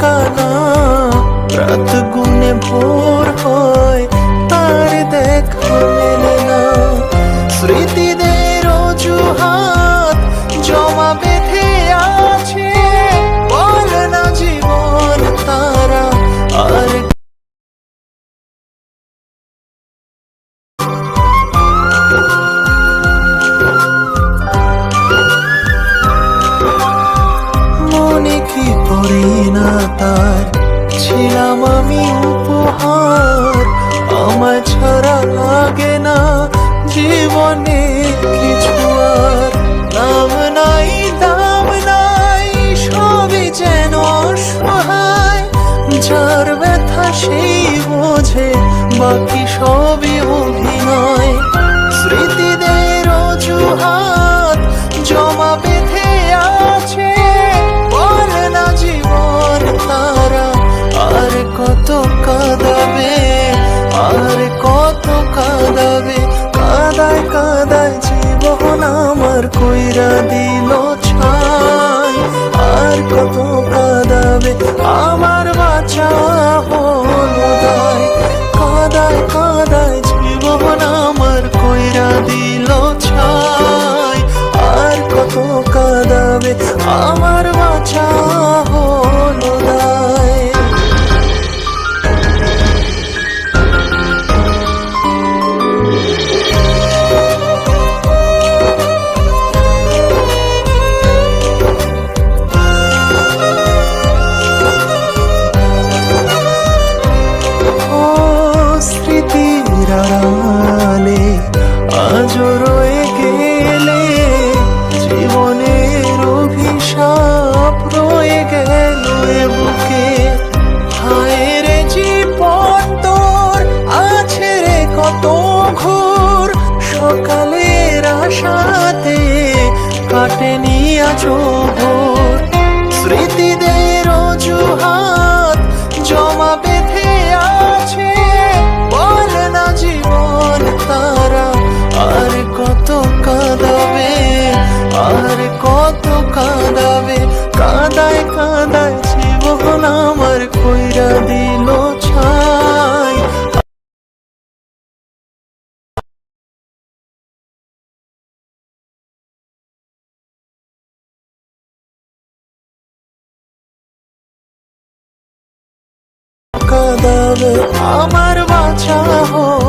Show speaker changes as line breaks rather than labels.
కానా బ్రతుకునే పో আমি উপহার। আমার ছাড়া লাগে না জীবনে কিছু আর। নাম নাই, দাম নাই, সবই যেন অসহায়। যার ব্যথা সেই বোঝে, বাকি সবই অভিনয়। ಬಿತ್ತಿದೆ হলো আমার বাছা হো